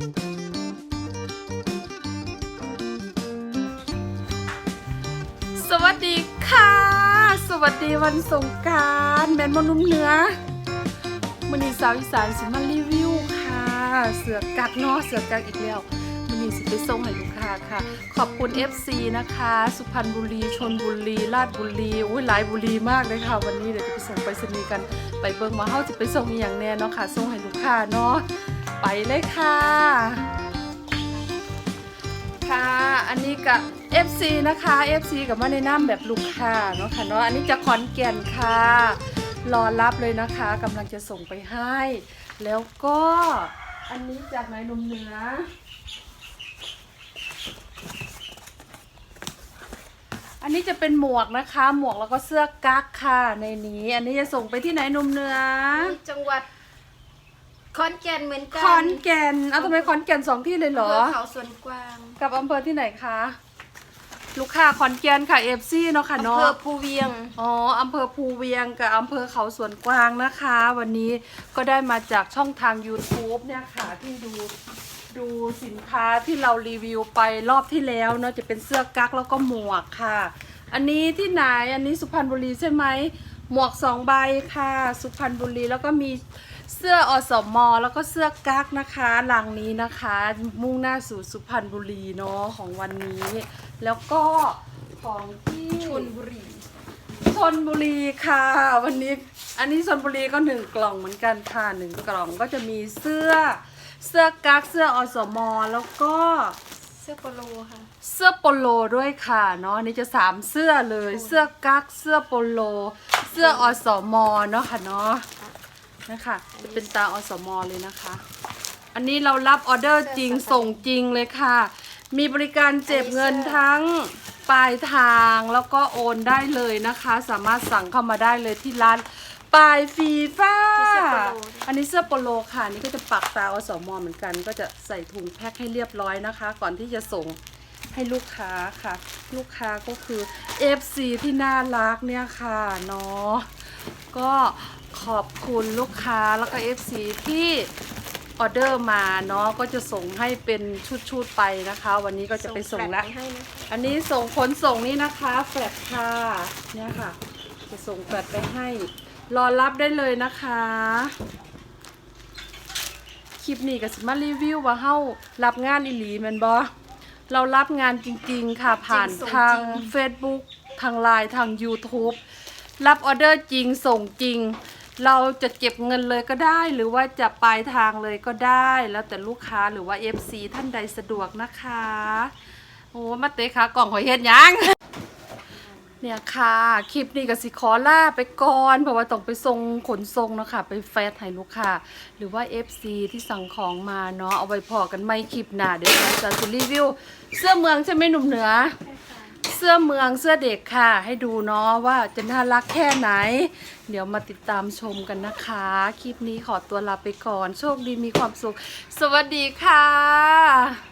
สวัสดีค่ะ สวัสดีวันสงการแมนมนุ่มเนื้อมันนี้สาวอีสานสิมารีวิวค่ะ เสือกักเนาะเสือกักอีกแล้วมันนี้สิไปส่งให้ลูกค้าค่ะ ขอบคุณ FC นะคะ สุพรรณบุรีชนบุรีราชบุรีอุ้ยหลายบุรีมากเลยค่ะ วันนี้เดี๋ยวจะไปส่งไปสนีย์กันไปเบิ่งมาเฮาจะไปส่งอหย่างแน่เนาะค่ะส่งให้ลูกค้าเนาะ ไปเลยค่ะ ค่ะ อันนี้กับ FC นะคะ FC กับมาในน้ำแบบลูกค้าเนาะค่ะเนาะ อันนี้จะขอนแก่นค่ะ รอรับเลยนะคะกำลังจะส่งไปให้ แล้วก็อันนี้จากนายนมเหนืออันนี้จะเป็นหมวกนะคะ หมวกแล้วก็เสื้อกั๊กค่ะในนี้ อันนี้จะส่งไปที่ไหนนมเนื้อจังหวัด อนแก่นเหมือนกัขอนแก่น เอ้าทำไมขอนแก่นสองที่เลยเหรออำภอเขาสวนกวางกับอำเภอที่ไหนคะ ลูกค้าขอนแก่นค่ะเอฟซีเนาะค่ะอำเนาะ เภอภูเวียง อ๋อ อำเภอภูเวียงกับอำเภอเขาสวนกวางนะคะ วันนี้ก็ได้มาจากช่องทาง YouTube เนี่ยค่ะที่ดูดูสินค้าที่เรารีวิวไปรอบที่แล้วเนาะจะเป็นเสื้อกั๊กแล้วก็หมวกค่ะ อันนี้ที่ไหนอันนี้สุพรรณบุรีใช่ไหมหมวกสองใบค่ะ สุพรรณบุรีแล้วก็มี เสื้ออสมแล้วก็เสื้อกั๊กนะคะหลังนี้นะคะ มุ่งหน้าสู่สุพรรณบุรีเนาะของวันนี้ แล้วก็ของที่ชนบุรีชนบุรีค่ะ วันนี้อันนี้ชนบุรีก็หนึ่งกล่องเหมือนกันค่ะหนึ่งกล่องก็จะมีเสื้อเสื้อกั๊กเสื้ออสมแล้วก็เสื้อโปโลค่ะ เสื้อโปโลด้วยค่ะเนาะอันนี้จะสามเสื้อเลย เสื้อกั๊กเสื้อโปโล เสื้ออสมเนาะค่ะเนาะ นะคะจะเป็นตาอสมเลยนะคะ อันนี้เรารับออเดอร์จริงส่งจริงเลยค่ะ มีบริการเจ็บเงินทั้งปลายทางแล้วก็โอนได้เลยนะคะ สามารถสั่งเข้ามาได้เลยที่ร้านปลายฟีฟ้าที่เสื้อโปโลอันนี้เสื้อโปโลค่ะอันนี่ก็จะปักตาอสมเหมือนกัน ก็จะใส่ถุงแพ็คให้เรียบร้อยนะคะ ก่อนที่จะส่งให้ลูกค้าค่ะ ลูกค้าก็คือ FC ที่น่ารักเนี่ยค่ะเนาะก็ ขอบคุณลูกค้าแล้วก็ FC ที่ออเดอร์มาเนาะก็จะส่งให้เป็นชุดๆไปนะคะ วันนี้ก็จะไปส่งแล้วแฟลชไปให้นะคะอันนี้ส่งขนส่งนี่นะคะแฟลตค่ะเนี่ยค่ะ จะส่งแฟลตไปให้ รอรับได้เลยนะคะ คลิปนี้ก็สิมารีวิวว่าเฮารับงานอีหลีแม่นบ่เรารับงานจริงๆค่ะผ่านทาง Facebook ทางไลน์ทาง YouTube รับออเดอร์จริงส่งจริง เราจะเก็บเงินเลยก็ได้ หรือว่าจะปลายทางเลยก็ได้ แล้วแต่ลูกค้าหรือว่า FC ท่านใดสะดวกนะคะโอ้มาเตะขากล่องหอยเฮ็ดยังเนี่ยค่ะ คลิปนี้ก็สิขอล่าไปก่อน เพราะว่าต้องไปส่งขนส่งเนาะคะไปแฟดให้ลูกค้า หรือว่า FC ที่สั่งของมาเนาะเอาไว้พอกันไม่คลิปหน้าเดี๋ยวเราจะรีวิว เสื้อเมืองใช่ไหมหนุ่มเหนือ เสื้อเมืองเสื้อเด็กค่ะ ให้ดูเนาะว่าจะน่ารักแค่ไหน เดี๋ยวมาติดตามชมกันนะคะ คลิปนี้ขอตัวลาไปก่อน โชคดีมีความสุข สวัสดีค่ะ